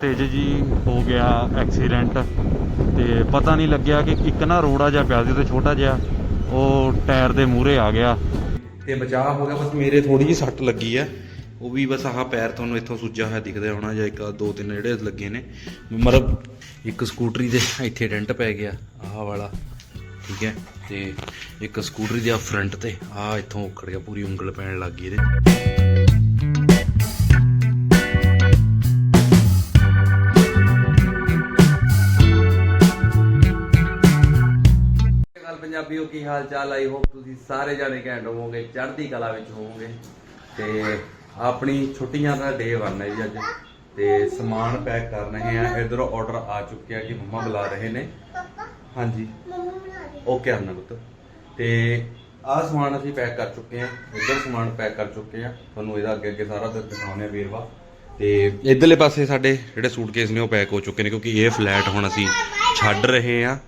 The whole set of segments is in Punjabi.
ਤੇਜ ਜੀ ਹੋ ਗਿਆ ਐਕਸੀਡੈਂਟ ਤੇ ਪਤਾ ਨਹੀਂ ਲੱਗਿਆ ਕਿ ਇੱਕ ਨਾ ਰੋੜਾ ਜਿਹਾ ਪਿਆ ਸੀ ਤੇ ਛੋਟਾ ਜਿਹਾ, ਉਹ ਟਾਇਰ ਦੇ ਮੂਹਰੇ ਆ ਗਿਆ। ਤੇ ਬਚਾਅ ਹੋ ਗਿਆ, ਬਸ ਮੇਰੇ ਥੋੜੀ ਜਿਹੀ ਸੱਟ ਲੱਗੀ ਆ। ਉਹ ਵੀ ਬਸ ਆਹ ਪੈਰ ਤੁਹਾਨੂੰ ਇੱਥੋਂ ਸੁੱਜਾ ਹੋਇਆ ਦਿਖਦਾ ਹੋਣਾ, ਜਾਂ ਇੱਕ ਦੋ ਤਿੰਨ ਜਿਹੜੇ ਲੱਗੇ ਨੇ। ਮਤਲਬ ਇੱਕ ਸਕੂਟਰੀ ਦੇ ਇੱਥੇ ਡੈਂਟ ਪੈ ਗਿਆ, ਆਹ ਵਾਲਾ, ਠੀਕ ਹੈ। ਤੇ ਇੱਕ ਸਕੂਟਰੀ ਦੇ ਫਰੰਟ ਤੇ, ਆਹ ਇੱਥੋਂ ਉਖੜ ਗਿਆ, ਪੂਰੀ ਉਂਗਲ ਪੈਣ ਲੱਗ ਗਈ ਇਹਦੇ। ਪੰਜਾਬੀਓ ਕੀ ਹਾਲ ਚਾਲ ਆਈ ਹੋਪ ਤੁਸੀਂ ਸਾਰੇ ਜਾਣੇ ਘੈਂਟ ਹੋਵੋਗੇ, ਚੜ੍ਹਦੀ ਕਲਾ ਵਿੱਚ ਹੋਵੋਗੇ। ਤੇ ਆਪਣੀ ਛੁੱਟੀਆਂ ਦਾ ਡੇ 1 ਹੈ ਜੀ ਅੱਜ। ਤੇ ਸਮਾਨ ਪੈਕ ਕਰ ਰਹੇ ਆ ਇਧਰੋਂ ਆਰਡਰ ਆ ਚੁੱਕਿਆ ਕਿ ਮੰਮਾ ਬੁਲਾ ਰਹੇ ਨੇ। ਹਾਂਜੀ। ਓਕੇ ਆਨਾ ਪੁੱਤ। ਤੇ ਆਹ ਸਮਾਨ ਅਸੀਂ ਪੈਕ ਕਰ ਚੁੱਕੇ ਆ ਇੱਧਰ ਸਮਾਨ ਪੈਕ ਕਰ ਚੁੱਕੇ ਆ ਤੁਹਾਨੂੰ ਇਹਦਾ ਅੱਗੇ ਅੱਗੇ ਸਾਰਾ ਦਿਖਾਉਣੇ ਆ ਵੇਰਵਾ। ਤੇ ਇਧਰਲੇ ਪਾਸੇ ਸਾਡੇ ਜਿਹੜੇ ਸੂਟਕੇਸ ਨੇ ਉਹ ਪੈਕ ਹੋ ਚੁੱਕੇ ਨੇ, ਕਿਉਂਕਿ ਇਹ ਫਲੈਟ ਹੁਣ ਅਸੀਂ ਛੱਡ ਰਹੇ ਆ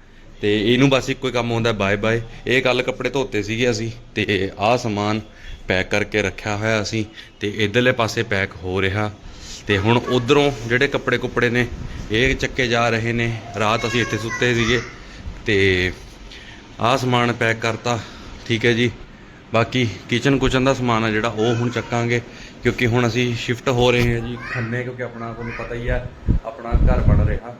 ਤੇ ਇਹਨੂੰ ਬਸ ਇੱਕੋ ਹੀ ਕੰਮ ਹੁੰਦਾ ਬਾਏ ਬਾਏ ਇਹ ਕੱਲ ਕੱਪੜੇ ਧੋਤੇ ਸੀਗੇ ਅਸੀਂ, ਤੇ ਆਹ ਸਮਾਨ ਪੈਕ ਕਰਕੇ ਰੱਖਿਆ ਹੋਇਆ ਅਸੀਂ, ਤੇ ਇਧਰਲੇ ਪਾਸੇ ਪੈਕ ਹੋ ਰਿਹਾ। ਤੇ ਹੁਣ ਉਧਰੋਂ ਜਿਹੜੇ ਕੱਪੜੇ ਕੁੱਪੜੇ ਨੇ, ਇਹ ਚੱਕੇ ਜਾ ਰਹੇ ਨੇ। ਰਾਤ ਅਸੀਂ ਇੱਥੇ ਸੁੱਤੇ ਸੀਗੇ, ਤੇ ਆਹ ਸਮਾਨ ਪੈਕ ਕਰਤਾ। ਠੀਕ ਹੈ ਜੀ। ਬਾਕੀ ਕਿਚਨ ਕੁਚਨ ਦਾ ਸਮਾਨ ਆ ਜਿਹੜਾ, ਉਹ ਹੁਣ ਚੱਕਾਂਗੇ, ਕਿਉਂਕਿ ਹੁਣ ਅਸੀਂ ਸ਼ਿਫਟ ਹੋ ਰਹੇ ਹਾਂ ਜੀ ਖੰਨੇ, ਕਿਉਂਕਿ ਆਪਣਾ ਤੁਹਾਨੂੰ ਪਤਾ ਹੀ ਹੈ ਆਪਣਾ ਘਰ ਬਣ ਰਿਹਾ।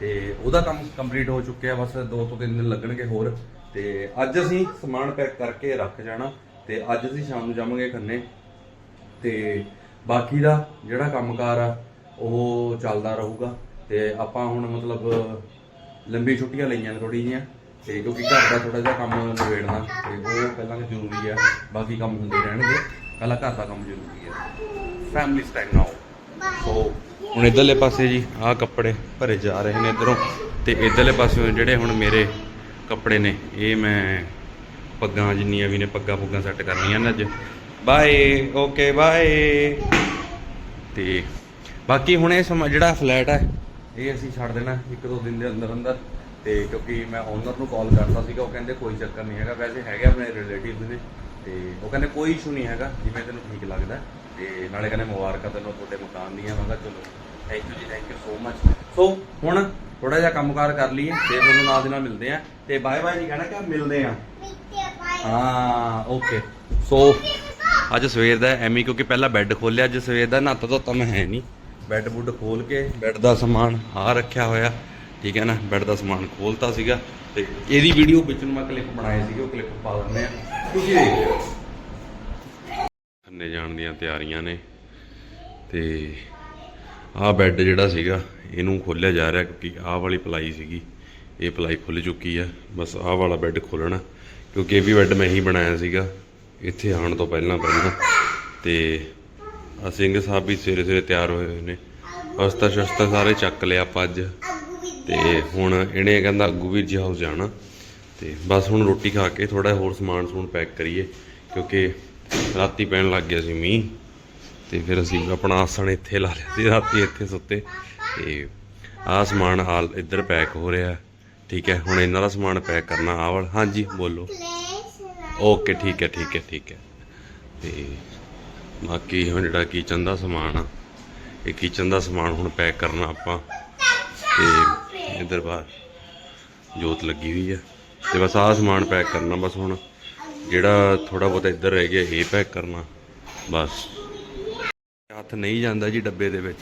ਤੇ ਉਹਦਾ ਕੰਮ ਕੰਪਲੀਟ ਹੋ ਚੁੱਕਿਆ ਬਸ 2 ਤੋਂ 3 ਦਿਨ ਲੱਗਣਗੇ ਹੋਰ। ਤੇ ਅੱਜ ਅਸੀਂ ਸਮਾਨ ਪੈਕ ਕਰਕੇ ਰੱਖ ਜਾਣਾ ਤੇ ਅੱਜ ਅਸੀਂ ਸ਼ਾਮ ਨੂੰ ਜਾਵਾਂਗੇ ਖੰਨੇ। ਤੇ ਬਾਕੀ ਦਾ ਜਿਹੜਾ ਕੰਮਕਾਰ ਆ ਉਹ ਚੱਲਦਾ ਰਹੂਗਾ। ਤੇ ਆਪਾਂ ਹੁਣ ਮਤਲਬ ਲੰਬੀ ਛੁੱਟੀਆਂ ਲਈਆਂ ਨੇ ਥੋੜੀ ਜਿਹੀਆਂ ਤੇ ਕਿਉਂਕਿ ਘਰ ਦਾ ਥੋੜਾ ਜਿਹਾ ਕੰਮ ਨਿਬੇੜਨਾ ਤੇ ਉਹ ਪਹਿਲਾਂ ਜ਼ਰੂਰੀ ਆ ਬਾਕੀ ਕੰਮ ਹੁੰਦੇ ਰਹਿਣਗੇ। ਪਹਿਲਾਂ ਘਰ ਦਾ ਕੰਮ ਜ਼ਰੂਰੀ ਆ। ਫੈਮਿਲੀ ਟਾਈਮ ਨਾਓ ਸੋ ਹੁਣ ਇਧਰਲੇ ਪਾਸੇ ਜੀ, ਆਹ ਕੱਪੜੇ ਭਰੇ ਜਾ ਰਹੇ ਨੇ ਇਧਰੋਂ। ਤੇ ਇਧਰਲੇ ਪਾਸੇ ਜਿਹੜੇ ਹੁਣ ਮੇਰੇ ਕੱਪੜੇ ਨੇ, ਇਹ ਮੈਂ ਪੱਗਾਂ ਜਿੰਨੀਆਂ ਵੀ ਨੇ, ਪੱਗਾਂ ਪੁੱਗਾਂ ਸੈੱਟ ਕਰਨੀਆਂ ਨੇ ਅੱਜ। Bye, okay, bye. ਤੇ ਬਾਕੀ ਹੁਣ ਇਹ ਸਮਾਂ, ਜਿਹੜਾ ਫਲੈਟ ਹੈ, ਇਹ ਅਸੀਂ ਛੱਡ ਦੇਣਾ ਇੱਕ ਦੋ ਦਿਨ ਦੇ ਅੰਦਰ ਅੰਦਰ। ਤੇ ਕਿਉਂਕਿ ਮੈਂ ਓਨਰ ਨੂੰ ਕਾਲ ਕਰਤਾ ਸੀਗਾ, ਉਹ ਕਹਿੰਦੇ ਕੋਈ ਚੱਕਰ ਨਹੀਂ ਹੈਗਾ। ਵੈਸੇ ਹੈਗੇ ਆਪਣੇ ਰਿਲੇਟਿਵ ਨੇ, ਤੇ ਉਹ ਕਹਿੰਦੇ ਕੋਈ ਇਸ਼ੂ ਨਹੀਂ ਹੈਗਾ, ਜਿਵੇਂ ਤੈਨੂੰ ਠੀਕ ਲੱਗਦਾ। ਤੇ ਨਾਲੇ ਕਹਿੰਦੇ ਮੁਬਾਰਕਾਂ ਤੈਨੂੰ, ਤੁਹਾਡੇ ਮਕਾਨ ਦੀਆਂ, ਮੈਂ ਕਿਹਾ ਚਲੋ ਥੈਂਕ ਯੂ ਜੀ thank you so much so ਹੁਣ ਥੋੜਾ ਜਿਹਾ ਕੰਮਕਾਰ ਕਰ ਲਈਏ ਤੇ ਤੁਹਾਨੂੰ ਨਾਲ ਦੇ ਨਾਲ ਮਿਲਦੇ ਆ ਤੇ ਬਾਏ ਬਾਏ ਨਹੀਂ ਕਹਿਣਾ ਕਿ ਮਿਲਦੇ ਆ ਹਾਂ ਓਕੇ ਸੋ ਅੱਜ ਸਵੇਰ ਦਾ ਐਵੇਂ ਕਿਉਂਕਿ ਪਹਿਲਾਂ ਬੈੱਡ ਖੋਲਿਆ ਅੱਜ ਸਵੇਰ ਦਾ ਨਹਾਤਾ ਧੋਤਾ ਮੈਂ ਹੈ ਨਹੀਂ। ਬੈੱਡ ਬੁੱਡ ਖੋਲ ਕੇ ਬੈੱਡ ਦਾ ਸਮਾਨ ਆ ਰੱਖਿਆ ਹੋਇਆ। ਠੀਕ ਹੈ ਨਾ ਬੈੱਡ ਦਾ ਸਮਾਨ ਖੋਲਤਾ ਸੀਗਾ। ਤੇ ਇਹਦੀ ਵੀਡੀਓ ਵਿੱਚ ਨੂੰ ਮੈਂ ਕਲਿੱਪ ਬਣਾਏ ਸੀਗੇ, ਉਹ ਕਲਿੱਪ ਪਾ ਦਿੰਦੇ ਆ ਤੁਸੀਂ ਦੇਖ ਲਿਓ। ਖੰਨੇ ਜਾਣ ਦੀਆਂ ਤਿਆਰੀਆਂ ਨੇ। ਤੇ ਆਹ ਬੈੱਡ ਜਿਹੜਾ ਸੀਗਾ, ਇਹਨੂੰ ਖੋਲਿਆ ਜਾ ਰਿਹਾ ਕਿਉਂਕਿ ਆਹ ਵਾਲੀ ਪਲਾਈ ਸੀਗੀ, ਇਹ ਪਲਾਈ ਖੁੱਲ ਚੁੱਕੀ ਆ। ਬਸ ਆਹ ਵਾਲਾ ਬੈੱਡ ਖੋਲਣਾ ਕਿਉਂਕਿ ਇਹ ਵੀ ਬੈੱਡ ਮੈਂ ਹੀ ਬਣਾਇਆ ਸੀਗਾ, ਇੱਥੇ ਆਉਣ ਤੋਂ ਪਹਿਲਾਂ ਪਹਿਲਾਂ। ਤੇ ਆ ਸਿੰਘ ਸਾਹਿਬ ਵੀ ਸਵੇਰੇ ਸਵੇਰੇ ਤਿਆਰ ਹੋਏ ਹੋਏ ਨੇ। ਅਸਤਾ ਸ਼ਸਤਾ ਸਾਰੇ ਚੱਕ ਲਿਆ ਆਪਾਂ ਅੱਜ। ਤੇ ਹੁਣ ਇਹਨੇ ਕਹਿੰਦਾ ਅੱਗੂ ਵੀਰ ਜੀ ਹਾਊਸ ਜਾਣਾ। ਤੇ ਬਸ ਹੁਣ ਰੋਟੀ ਖਾ ਕੇ ਥੋੜਾ ਹੋਰ ਸਮਾਨ ਸਮੂਨ ਪੈਕ ਕਰੀਏ, ਕਿਉਂਕਿ ਰਾਤੀ ਪੈਣ ਲੱਗ ਗਿਆ ਸੀ ਮੀਂਹ। ਤੇ ਫਿਰ ਅਸੀਂ ਆਪਣਾ ਆਸਣ ਇੱਥੇ ਲਾ ਲਿਆ ਸੀ, ਰਾਤੀ ਇੱਥੇ ਸੁੱਤੇ। ਤੇ ਆਹ ਸਮਾਨ ਹਾਲ ਇੱਧਰ ਪੈਕ ਹੋ ਰਿਹਾ। ਠੀਕ ਹੈ, ਹੁਣ ਇਹਨਾਂ ਦਾ ਸਮਾਨ ਪੈਕ ਕਰਨਾ, ਆਹ ਵਾਲਾ। ਹਾਂਜੀ, ਬੋਲੋ। ਓਕੇ, ਠੀਕ ਹੈ ਠੀਕ ਹੈ ਠੀਕ ਹੈ। ਤੇ ਬਾਕੀ ਹੁਣ ਜਿਹੜਾ ਕਿਚਨ ਦਾ ਸਮਾਨ ਆ, ਇਹ ਕਿਚਨ ਦਾ ਸਮਾਨ ਹੁਣ ਪੈਕ ਕਰਨਾ ਆਪਾਂ। ਤੇ ਇੱਧਰ ਬਾਹਰ ਜੋਤ ਲੱਗੀ ਹੋਈ ਹੈ। ਤੇ ਬਸ ਆਹ ਸਮਾਨ ਪੈਕ ਕਰਨਾ ਬਸ ਹੁਣ। ਜਿਹੜਾ ਥੋੜਾ ਬਹੁਤਾ ਇੱਧਰ ਰਹਿ ਗਿਆ, ਇਹ ਪੈਕ ਕਰਨਾ, ਬਸ। ਹੱਥ ਨਹੀਂ ਜਾਂਦਾ ਜੀ ਡੱਬੇ ਦੇ ਵਿੱਚ।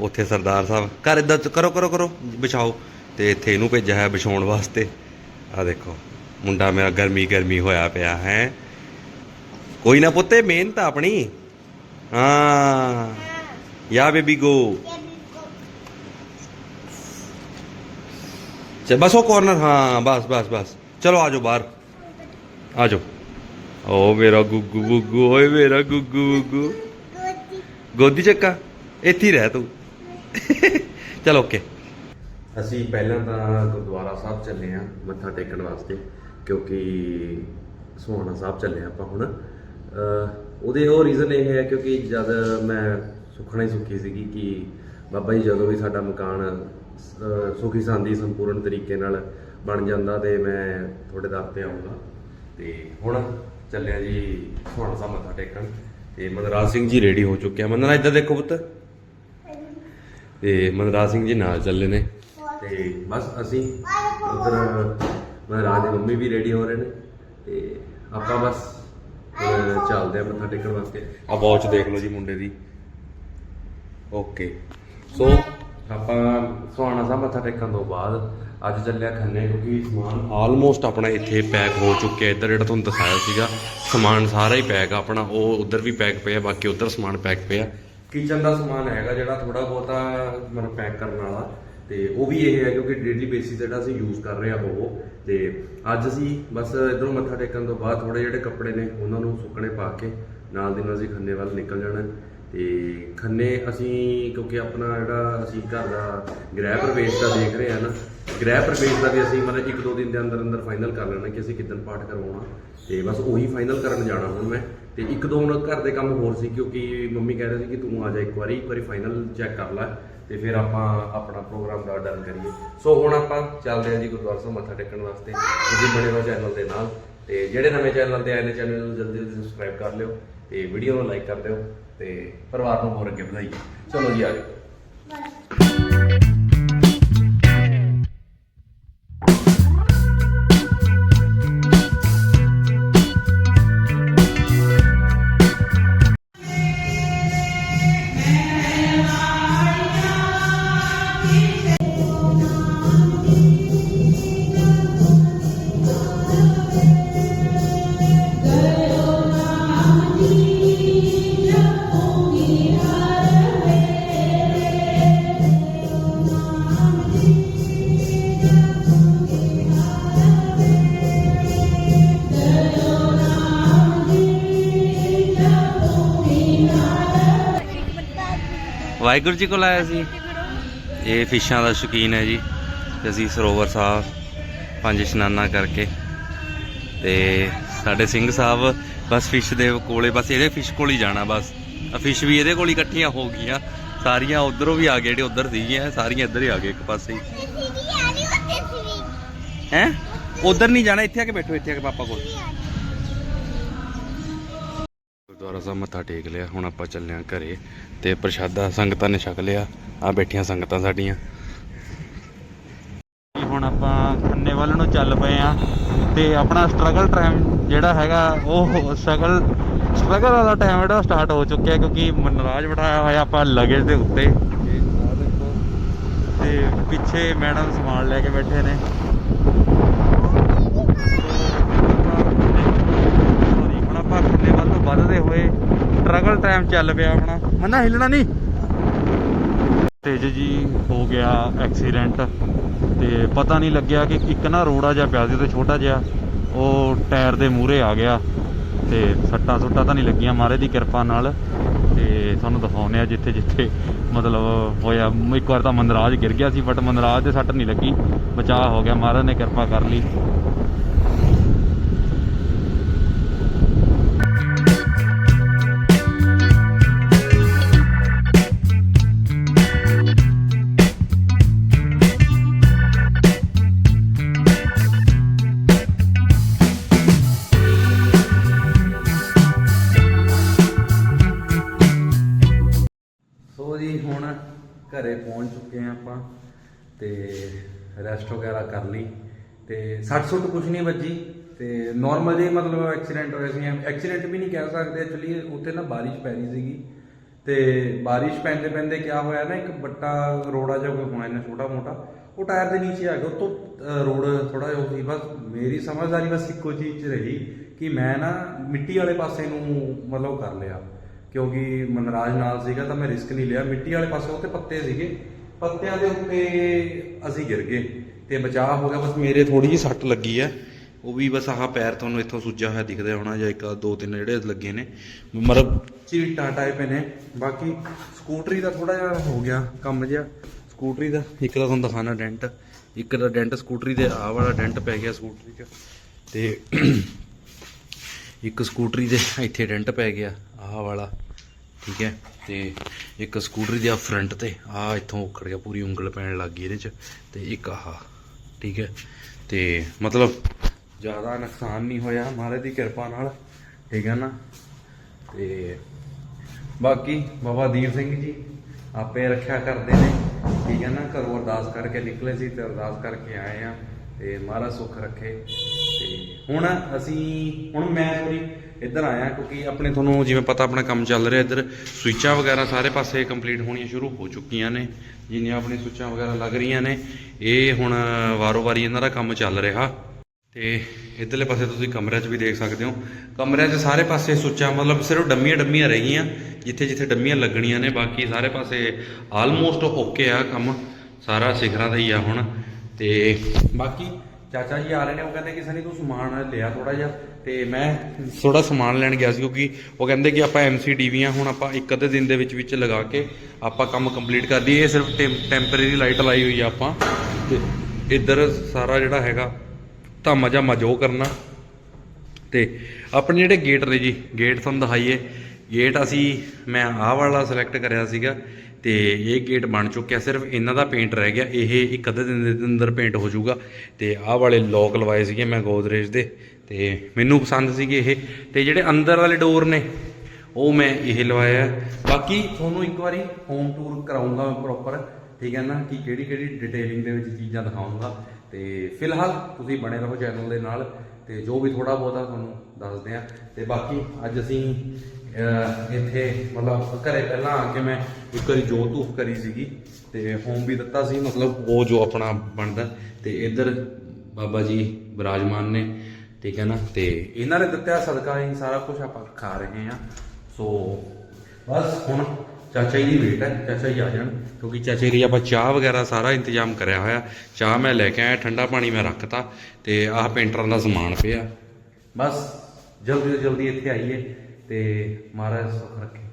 ਉੱਥੇ ਸਰਦਾਰ ਸਾਹਿਬ, ਘਰ ਇਦਾਂ ਕਰੋ ਕਰੋ ਕਰੋ, ਵਿਛਾਓ। ਤੇ ਇੱਥੇ ਇਹਨੂੰ ਭੇਜਿਆ ਹੈ ਵਿਛਾਉਣ ਵਾਸਤੇ। ਆ ਦੇਖੋ, ਮੁੰਡਾ ਮੇਰਾ ਗਰਮੀ ਗਰਮੀ ਹੋਇਆ ਪਿਆ ਹੈ। ਕੋਈ ਨਾ ਪੁੱਤੇ, ਮਿਹਨਤ ਆਪਣੀ। ਹਾਂ। ਯਾ ਬੇਬੀ ਗੋ। ਚਲ ਬਸ ਉਹ ਕੋਰਨਰ ਹਾਂ, ਬਸ ਬਸ ਬਸ। ਚਲੋ ਆਜੋ ਬਾਹਰ। ਆ ਜਾਓ। ਓ ਮੇਰਾ ਗੁੱਗੂ ਗੁੱਗੂ ਓਏ ਮੇਰਾ ਗੁੱਗੂ ਗੁੱਗੂ ਗੋਦੀ ਚੱਕਾ, ਇੱਥੇ ਹੀ ਰਹਿ ਤੂੰ। ਚਲ ਓਕੇ। ਅਸੀਂ ਪਹਿਲਾਂ ਤਾਂ ਗੁਰਦੁਆਰਾ ਸਾਹਿਬ ਚੱਲੇ ਆ ਮੱਥਾ ਟੇਕਣ ਵਾਸਤੇ, ਕਿਉਂਕਿ ਸੁਹਾਣਾ ਸਾਹਿਬ ਚੱਲੇ ਆ ਆਪਾਂ ਹੁਣ। ਉਹਦੇ ਉਹ ਰੀਜ਼ਨ ਇਹ ਹੈ ਕਿਉਂਕਿ ਜਦ ਮੈਂ ਸੁਖਣਾ ਹੀ ਸੁੱਖੀ ਸੀਗੀ ਕਿ ਬਾਬਾ ਜੀ ਜਦੋਂ ਵੀ ਸਾਡਾ ਮਕਾਨ ਸੁਖੀ ਸੰਦੀ ਸੰਪੂਰਨ ਤਰੀਕੇ ਨਾਲ ਬਣ ਜਾਂਦਾ ਤੇ ਮੈਂ ਤੁਹਾਡੇ ਦਰ ਤੇ ਆਉਂਗਾ ਤੇ ਹੁਣ ਚੱਲਿਆ ਜੀ ਸੁਹਾਣਾ ਸਾਹਿਬ ਮੱਥਾ ਟੇਕਣ ਤੇ ਮਨਰਾਜ ਸਿੰਘ ਜੀ ਰੈਡੀ ਹੋ ਚੁੱਕੇ ਆ। ਮਨਰਾ ਇੱਧਰ ਦੇਖੋ ਪੁੱਤ। ਤੇ ਮਨਰਾਜ ਸਿੰਘ ਜੀ ਨਾਲ ਚੱਲੇ ਨੇ। ਤੇ ਬਸ ਅਸੀਂ ਉਧਰ ਮਨਰਾਜ ਦੀ ਮੰਮੀ ਵੀ ਰੈਡੀ ਹੋ ਰਹੇ ਨੇ। ਤੇ ਆਪਾਂ ਬਸ ਚੱਲਦੇ ਆ ਮੱਥਾ ਟੇਕਣ ਵਾਸਤੇ। ਆ ਵਾਚ ਦੇਖ ਲਓ ਜੀ ਮੁੰਡੇ ਦੀ। ਓਕੇ ਸੋ ਆਪਾਂ ਸੁਹਾਣਾ ਸਾਹਿਬ ਮੱਥਾ ਟੇਕਣ ਤੋਂ ਬਾਅਦ ਅੱਜ ਚੱਲਿਆ ਖੰਨੇ ਕਿਉਂਕਿ ਸਮਾਨ ਆਲਮੋਸਟ ਆਪਣਾ ਇੱਥੇ ਪੈਕ ਹੋ ਚੁੱਕਿਆ ਇੱਧਰ ਜਿਹੜਾ ਤੁਹਾਨੂੰ ਦਿਖਾਇਆ ਸੀਗਾ ਸਮਾਨ ਸਾਰਾ ਹੀ ਪੈਕ ਆਪਣਾ। ਉਹ ਉੱਧਰ ਵੀ ਪੈਕ ਪਿਆ ਬਾਕੀ ਉੱਧਰ ਸਮਾਨ ਪੈਕ ਪਿਆ। ਕਿਚਨ ਦਾ ਸਮਾਨ ਹੈਗਾ ਜਿਹੜਾ ਥੋੜਾ ਬਹੁਤਾ ਮਤਲਬ ਪੈਕ ਕਰਨ ਵਾਲਾ। ਤੇ ਉਹ ਵੀ ਇਹ ਹੈ ਕਿਉਂਕਿ ਡੇਲੀ ਬੇਸਿਸ ਜਿਹੜਾ ਅਸੀਂ ਯੂਜ਼ ਕਰ ਰਹੇ ਆ ਉਹ। ਤੇ ਅੱਜ ਅਸੀਂ ਬਸ ਇਧਰੋਂ ਮੱਥਾ ਟੇਕਣ ਤੋਂ ਬਾਅਦ ਥੋੜੇ ਜਿਹੜੇ ਕੱਪੜੇ ਨੇ ਉਹਨਾਂ ਨੂੰ ਸੁੱਕਣੇ ਪਾ ਕੇ ਨਾਲ ਦੀ ਨਾਲ ਅਸੀਂ ਖੰਨੇ ਵੱਲ ਨਿਕਲ ਜਾਣਾ। ਤੇ ਖੰਨੇ ਅਸੀਂ, ਕਿਉਂਕਿ ਆਪਣਾ ਜਿਹੜਾ ਅਸੀਂ ਘਰ ਦਾ ਗ੍ਰਹਿ ਪ੍ਰਵੇਸ਼ ਦਾ ਦੇਖ ਰਹੇ ਆ ਨਾ, ਗ੍ਰਹਿ ਪ੍ਰਵੇਸ਼ ਦਾ ਵੀ ਅਸੀਂ ਮਤਲਬ ਇੱਕ ਦੋ ਦਿਨ ਦੇ ਅੰਦਰ ਅੰਦਰ ਫਾਈਨਲ ਕਰ ਲੈਣਾ ਕਿ ਅਸੀਂ ਕਿਦਨ ਪਾਠ ਕਰਵਾਉਣਾ। ਤੇ ਬਸ ਉਹੀ ਫਾਈਨਲ ਕਰਨ ਜਾਣਾ ਹੁਣ ਮੈਂ। ਤੇ ਇੱਕ ਦੋ ਹੁਣ ਘਰ ਦੇ ਕੰਮ ਹੋਰ ਸੀ, ਕਿਉਂਕਿ ਮੰਮੀ ਕਹਿ ਰਹੇ ਸੀ ਕਿ ਤੂੰ ਆ ਜਾ ਇੱਕ ਵਾਰੀ ਇੱਕ ਵਾਰੀ ਫਾਈਨਲ ਚੈੱਕ ਕਰ ਲੈ ਤੇ ਫਿਰ ਆਪਾਂ ਆਪਣਾ ਪ੍ਰੋਗਰਾਮ ਦਾ ਡਨ ਕਰੀਏ। ਸੋ ਹੁਣ ਆਪਾਂ ਚੱਲਦੇ ਹਾਂ ਜੀ ਗੁਰਦੁਆਰਾ ਸਾਹਿਬ ਮੱਥਾ ਟੇਕਣ ਵਾਸਤੇ। ਤੁਸੀਂ ਬਣੇ ਰਹੋ ਚੈਨਲ ਦੇ ਨਾਲ। ਤੇ ਜਿਹੜੇ ਨਵੇਂ ਚੈਨਲ ਤੇ ਆਏ ਨੇ ਚੈਨਲ ਨੂੰ ਜਲਦੀ ਜਲਦੀ ਸਬਸਕ੍ਰਾਈਬ ਕਰ ਲਿਓ। ਤੇ ਵੀਡੀਓ ਨੂੰ ਲਾਈਕ ਕਰ ਦਿਓ ਤੇ ਪਰਿਵਾਰ ਨੂੰ ਹੋਰ ਅੱਗੇ ਵਧਾਈਏ। ਚਲੋ ਜੀ, ਆ ਜਾਓ। ਵਾਹਿਗੁਰੂ ਜੀ ਕੋਲ ਆਇਆ ਸੀ। ਇਹ ਫਿਸ਼ਾਂ ਦਾ ਸ਼ੌਕੀਨ ਹੈ ਜੀ। ਤੇ ਅਸੀਂ ਸਰੋਵਰ ਸਾਹਿਬ ਪੰਜ ਇਸ਼ਨਾਨਾਂ ਕਰਕੇ ਤੇ ਸਾਡੇ ਸਿੰਘ ਸਾਹਿਬ ਬਸ ਫਿਸ਼ ਦੇ ਕੋਲੇ ਬਸ ਇਹਦੇ ਫਿਸ਼ ਕੋਲ ਹੀ ਜਾਣਾ ਬਸ। ਆ ਫਿਸ਼ ਵੀ ਇਹਦੇ ਕੋਲ ਹੀ ਇਕੱਠੀਆਂ ਹੋ ਗਈਆਂ। ਸਾਰੀਆਂ ਉਧਰੋਂ ਵੀ ਆ ਗਏ ਜਿਹੜੇ ਉਧਰ ਸੀਗੀਆਂ ਸਾਰੀਆਂ ਇੱਧਰ ਹੀ ਆ ਗਏ ਇੱਕ ਪਾਸੇ ਹੀ। ਹੈ? ਉਧਰ ਨਹੀਂ ਜਾਣਾ ਇੱਥੇ ਆ ਕੇ ਬੈਠੋ ਇੱਥੇ ਆ ਕੇ ਪਾਪਾ ਕੋਲ। ਗੁਰਦੁਆਰਾ ਸਾਹਿਬ ਮੱਥਾ ਟੇਕ ਲਿਆ, ਹੁਣ ਆਪਾਂ ਚੱਲੇ ਆਂ ਘਰੇ ਤੇ ਪ੍ਰਸ਼ਾਦਾ, ਸੰਗਤਾਂ ਨੇ ਛਕ ਲਿਆ ਆ ਬੈਠੀਆਂ ਸੰਗਤਾਂ ਸਾਡੀਆਂ। ਹੁਣ ਆਪਾਂ ਖੰਨੇ ਵੱਲ ਨੂੰ ਚੱਲ ਪਏ ਆ ਤੇ ਆਪਣਾ ਸਟਰਗਲ ਟਾਈਮ ਜਿਹੜਾ ਹੈਗਾ, ਉਹ ਸਟਰਗਲ ਸਟਰਗਲ ਵਾਲਾ ਟਾਈਮ ਜਿਹੜਾ ਸਟਾਰਟ ਹੋ ਚੁੱਕਿਆ ਕਿਉਂਕਿ ਮਨਰਾਜ ਬਿਠਾਇਆ ਹੋਇਆ ਆਪਾਂ ਲਗੇਜ ਦੇ ਉੱਤੇ। ਤੇ ਪਿੱਛੇ ਮੈਡਮ ਸਮਾਨ ਲੈ ਕੇ ਬੈਠੇ ਨੇ ਸੌਰੀ ਹੁਣ ਆਪਾਂ ਖੰਨੇ ਵੱਲ ਤੋਂ ਵੱਧਦੇ ਹੋਏ ਸਟਰਗਲ ਟਾਈਮ ਚੱਲ ਪਿਆ ਆਪਣਾ। ਮੰਨਾ ਹਿੱਲਣਾ ਨਹੀਂ। ਤੇਜ ਜੀ ਹੋ ਗਿਆ ਐਕਸੀਡੈਂਟ ਤੇ ਪਤਾ ਨਹੀਂ ਲੱਗਿਆ ਕਿ ਇੱਕ ਨਾ ਰੋੜਾ ਜਿਹਾ ਪਿਆ ਸੀ ਤੇ ਛੋਟਾ ਜਿਹਾ। ਉਹ ਟਾਇਰ ਦੇ ਮੂਹਰੇ ਆ ਗਿਆ ਤੇ ਸੱਟਾਂ ਸੁੱਟਾਂ ਤਾਂ ਨਹੀਂ ਲੱਗੀਆਂ ਮਾਰੇ ਦੀ ਕਿਰਪਾ ਨਾਲ। ਤੇ ਤੁਹਾਨੂੰ ਦਿਖਾਉਂਦੇ ਆ ਜਿੱਥੇ ਜਿੱਥੇ ਮਤਲਬ ਹੋਇਆ। ਇੱਕ ਵਾਰ ਤਾਂ ਮਨਰਾਜ ਗਿਰ ਗਿਆ ਸੀ ਬਟ ਮਨਰਾਜ ਦੇ ਸੱਟ ਨਹੀਂ ਲੱਗੀ। ਬਚਾਅ ਹੋ ਗਿਆ ਮਹਾਰਾਜ ਨੇ ਕਿਰਪਾ ਕਰ ਲਈ। ਸੋ ਜੀ, ਹੁਣ ਘਰੇ ਪਹੁੰਚ ਚੁੱਕੇ ਆ ਆਪਾਂ ਤੇ ਰੈਸਟ ਵਗੈਰਾ ਕਰ ਲਈ ਤੇ 60 ਸੁੱਟ ਕੁਝ ਨਹੀਂ ਵੱਜੀ ਤੇ ਨਾਰਮਲ ਜਿਹੀ ਮਤਲਬ ਐਕਸੀਡੈਂਟ ਹੋਇਆ ਸੀ। ਐਕਸੀਡੈਂਟ ਵੀ ਨਹੀਂ ਕਹਿ ਸਕਦੇ ਐਕਚੁਅਲੀ ਉੱਥੇ ਨਾ ਬਾਰਿਸ਼ ਪੈ ਰਹੀ ਸੀਗੀ ਤੇ ਬਾਰਿਸ਼ ਪੈਂਦੇ ਪੈਂਦੇ ਕਿਆ ਹੋਇਆ ਨਾ, ਇੱਕ ਬੱਟਾ ਰੋੜਾ ਜਿਹਾ ਕੋਈ ਹੋਣਾ ਇਹਨਾਂ ਛੋਟਾ ਮੋਟਾ, ਉਹ ਟਾਇਰ ਦੇ ਨੀਚੇ ਆ ਗਿਆ ਉਤੋਂ ਰੋਡ ਥੋੜਾ ਜਿਹਾ ਸੀ। ਬਸ ਮੇਰੀ ਸਮਝਦਾਰੀ ਬਸ ਇੱਕੋ ਚੀਜ਼ 'ਚ ਰਹੀ ਕਿ ਮੈਂ ਨਾ ਮਿੱਟੀ ਵਾਲੇ ਪਾਸੇ ਨੂੰ ਮਤਲਬ ਕਰ ਲਿਆ। ਕਿਉਂਕਿ ਮਨਰਾਜ ਨਾਲ ਸੀਗਾ ਤਾਂ ਮੈਂ ਰਿਸਕ ਨਹੀਂ ਲਿਆ। ਮਿੱਟੀ ਵਾਲੇ ਪਾਸੇ ਉੱਤੇ ਪੱਤੇ ਸੀਗੇ। ਪੱਤਿਆਂ ਦੇ ਉੱਤੇ ਅਸੀਂ ਗਿਰ ਗਏ ਤੇ ਬਚਾਅ ਹੋ ਗਿਆ। ਬਸ ਮੇਰੇ ਥੋੜੀ ਜਿਹੀ ਸੱਟ ਲੱਗੀ ਹੈ ਉਹ ਵੀ ਬਸ ਆਹ ਪੈਰ ਤੁਹਾਨੂੰ ਇੱਥੋਂ ਸੁੱਜਾ ਹੋਇਆ ਦਿਖਦਾ ਹੋਣਾ ਜਾਂ ਇੱਕ, ਦੋ, ਤਿੰਨ ਜਿਹੜੇ ਲੱਗੇ ਨੇ। ਮਤਲਬ ਚੀਟਾਂ ਟਾਈਪ ਨੇ। ਬਾਕੀ ਸਕੂਟਰੀ ਦਾ ਥੋੜਾ ਜਿਹਾ ਹੋ ਗਿਆ ਕੰਮ ਜਿਹਾ। ਸਕੂਟਰੀ ਦਾ ਇੱਕ ਤਾਂ ਤੁਹਾਨੂੰ ਦਿਖਾਣਾ ਡੈਂਟ ਇੱਕ ਦਾ ਡੈਂਟ ਸਕੂਟਰੀ ਦੇ ਆਹ ਵਾਲਾ ਡੈਂਟ ਪੈ ਗਿਆ ਸਕੂਟਰੀ 'ਚ। ਤੇ ਇੱਕ ਸਕੂਟਰੀ ਦੇ ਇੱਥੇ ਡੈਂਟ ਪੈ ਗਿਆ। ਆਹ ਵਾਲਾ, ਠੀਕ ਹੈ, ਤੇ ਇੱਕ ਸਕੂਟਰੀ ਦੇ ਆ ਫਰੰਟ ਤੇ, ਆਹ ਇੱਥੋਂ ਉਖੜ ਗਿਆ, ਪੂਰੀ ਉਂਗਲ ਪੈਣ ਲੱਗ ਗਈ ਇਹਦੇ 'ਚ, ਤੇ ਇੱਕ ਆਹ, ਠੀਕ ਹੈ, ਤੇ ਮਤਲਬ ਜ਼ਿਆਦਾ ਨੁਕਸਾਨ ਨਹੀਂ ਹੋਇਆ, ਮਹਾਰਾਜ ਦੀ ਕਿਰਪਾ ਨਾਲ, ਠੀਕ ਹੈ ਨਾ, ਤੇ ਬਾਕੀ ਬਾਬਾ ਦੀਪ ਸਿੰਘ ਜੀ ਆਪੇ ਰੱਖਿਆ ਕਰਦੇ ਨੇ, ਠੀਕ ਹੈ ਨਾ, ਘਰੋਂ ਅਰਦਾਸ ਕਰਕੇ ਨਿਕਲੇ ਸੀ ਤੇ ਅਰਦਾਸ ਕਰਕੇ ਆਏ ਆ, ਤੇ ਮਹਾਰਾਜ ਸੁੱਖ ਰੱਖੇ, ਤੇ ਹੁਣ ਅਸੀਂ, ਹੁਣ ਮੈਂ ਥੋੜੀ ਇੱਧਰ ਆਇਆ ਕਿਉਂਕਿ ਆਪਣੇ ਤੁਹਾਨੂੰ ਜਿਵੇਂ ਪਤਾ ਆਪਣਾ ਕੰਮ ਚੱਲ ਰਿਹਾ ਇੱਧਰ, ਸਵਿੱਚਾਂ ਵਗੈਰਾ ਸਾਰੇ ਪਾਸੇ ਕੰਪਲੀਟ ਹੋਣੀਆਂ ਸ਼ੁਰੂ ਹੋ ਚੁੱਕੀਆਂ ਨੇ, ਜਿੰਨੀਆਂ ਆਪਣੀ ਸਵਿੱਚਾਂ ਵਗੈਰਾ ਲੱਗ ਰਹੀਆਂ ਨੇ, ਇਹ ਹੁਣ ਵਾਰੋ-ਵਾਰੀ ਇਹਨਾਂ ਦਾ ਕੰਮ ਚੱਲ ਰਿਹਾ। ਤੇ ਇਧਰਲੇ ਪਾਸੇ ਤੁਸੀਂ ਕਮਰਿਆਂ 'ਚ ਵੀ ਦੇਖ ਸਕਦੇ ਹੋ। ਕਮਰਿਆਂ 'ਚ ਸਾਰੇ ਪਾਸੇ ਸੁੱਚਾਂ ਮਤਲਬ ਸਿਰਫ ਡੰਮੀਆਂ ਡੰਮੀਆਂ ਰਹਿ ਗਈਆਂ ਜਿੱਥੇ ਜਿੱਥੇ ਡੰਮੀਆਂ ਲੱਗਣੀਆਂ ਨੇ, ਬਾਕੀ ਸਾਰੇ ਪਾਸੇ ਆਲਮੋਸਟ ਓਕੇ ਆ ਕੰਮ, ਸਾਰਾ ਸਿਖਰਾਂ ਦਾ ਹੀ ਆ ਹੁਣ। ਤੇ ਬਾਕੀ ਚਾਚਾ ਜੀ ਆ ਰਹੇ ਨੇ, ਉਹ ਕਹਿੰਦੇ ਕਿ ਸਨੀ ਤੂੰ ਸਮਾਨ ਲਿਆ ਥੋੜਾ ਜਿਹਾ, ਤੇ ਮੈਂ ਥੋੜਾ ਸਮਾਨ ਲੈਣ ਗਿਆ ਸੀ, ਕਿਉਂਕਿ ਉਹ ਕਹਿੰਦੇ ਕਿ ਆਪਾਂ ਐਮਸੀਡੀਵੀ ਆ ਹੁਣ ਆਪਾਂ ਇੱਕ ਅੱਧੇ ਦਿਨ ਦੇ ਵਿੱਚ ਵਿੱਚ ਲਗਾ ਕੇ ਆਪਾਂ ਕੰਮ ਕੰਪਲੀਟ ਕਰ ਦਈਏ, ਇਹ ਸਿਰਫ ਟੈਂਪਰੇਰੀ ਲਾਈਟ ਲਾਈ ਹੋਈ ਆ ਆਪਾਂ, ਤੇ ਇੱਧਰ ਸਾਰਾ ਜਿਹੜਾ ਹੈਗਾ ਤਾਂ ਮਜਾ ਮਜੋ ਕਰਨਾ। ਤੇ ਆਪਣੇ ਜਿਹੜੇ ਗੇਟ ਨੇ ਜੀ ਗੇਟ ਤੁਹਾਨੂੰ ਦਿਖਾਈਏ ਗੇਟ ਅਸੀਂ, ਮੈਂ ਆਹ ਵਾਲਾ ਸਿਲੈਕਟ ਕਰਿਆ ਸੀਗਾ ਤੇ ਇਹ ਗੇਟ ਬਣ ਚੁੱਕਿਆ। ਸਿਰਫ ਇਹਨਾਂ ਦਾ ਪੇਂਟ ਰਹਿ ਗਿਆ। ਇਹ ਇੱਕ ਅੱਧੇ ਦਿਨ ਦੇ ਅੰਦਰ ਪੇਂਟ ਹੋ ਜਾਊਗਾ। ਤੇ ਆਹ ਵਾਲੇ ਲੋਕ ਲਵਾਏ ਸੀਗੇ ਮੈਂ ਗੋਦਰੇਜ ਦੇ। ਤੇ ਮੈਨੂੰ ਪਸੰਦ ਸੀਗੇ ਇਹ। ਤੇ ਜਿਹੜੇ ਅੰਦਰ ਵਾਲੇ ਡੋਰ ਨੇ, ਉਹ ਮੈਂ ਇਹ ਲਵਾਇਆ ਬਾਕੀ ਤੁਹਾਨੂੰ ਇੱਕ ਵਾਰੀ ਹੋਮ ਟੂਰ ਕਰਾਉਂਗਾ ਮੈਂ ਪ੍ਰੋਪਰ ਠੀਕ ਹੈ ਨਾ? ਕਿ ਕਿਹੜੀ ਕਿਹੜੀ ਡਿਟੇਲਿੰਗ ਦੇ ਵਿੱਚ ਚੀਜ਼ਾਂ ਦਿਖਾਉਂਗਾ। ਤੇ ਫਿਲਹਾਲ ਤੁਸੀਂ ਬਣੇ ਰਹੋ ਚੈਨਲ ਦੇ ਨਾਲ। ਤੇ ਜੋ ਵੀ ਥੋੜਾ ਬਹੁਤਾ ਤੁਹਾਨੂੰ ਦੱਸਦੇ ਆ ਤੇ ਬਾਕੀ ਅੱਜ ਅਸੀਂ ਇੱਥੇ ਮਤਲਬ ਘਰੇ ਪਹਿਲਾਂ ਆ ਕੇ ਮੈਂ ਇੱਕ ਵਾਰੀ ਜੋ ਧੂਫ ਕਰੀ ਸੀਗੀ ਤੇ ਹੋਮ ਵੀ ਦਿੱਤਾ ਸੀ, ਮਤਲਬ ਉਹ ਜੋ ਆਪਣਾ ਬਣਦਾ। ਤੇ ਇੱਧਰ ਬਾਬਾ ਜੀ ਵਿਰਾਜਮਾਨ ਨੇ, ਠੀਕ ਹੈ ਨਾ? ਤੇ ਇਹਨਾਂ ਨੇ ਦਿੱਤਾ ਸਦਕਾ ਹੀ ਸਾਰਾ ਕੁਝ ਆਪਾਂ ਖਾ ਰਹੇ ਹਾਂ। ਸੋ ਬਸ ਹੁਣ ਚਾਚਾ ਜੀ ਦੀ ਵੇਟ ਹੈ, ਚਾਚਾ ਜੀ ਆ ਜਾਣ। ਕਿਉਂਕਿ ਚਾਚੇ ਜੀ ਲਈ ਆਪਾਂ ਚਾਹ ਵਗੈਰਾ ਸਾਰਾ ਇੰਤਜ਼ਾਮ ਕਰਿਆ ਹੋਇਆ। ਚਾਹ ਮੈਂ ਲੈ ਕੇ ਆਇਆ, ਠੰਡਾ ਪਾਣੀ ਮੈਂ ਰੱਖਤਾ ਤੇ ਆਹ ਪੇਂਟਰਾਂ ਦਾ ਸਮਾਨ ਪਿਆ। ਬਸ, ਜਲਦੀ ਤੋਂ ਜਲਦੀ ਇੱਥੇ ਆਈਏ ਤੇ ਮਹਾਰਾਜ ਸੁੱਖ ਰੱਖੇ।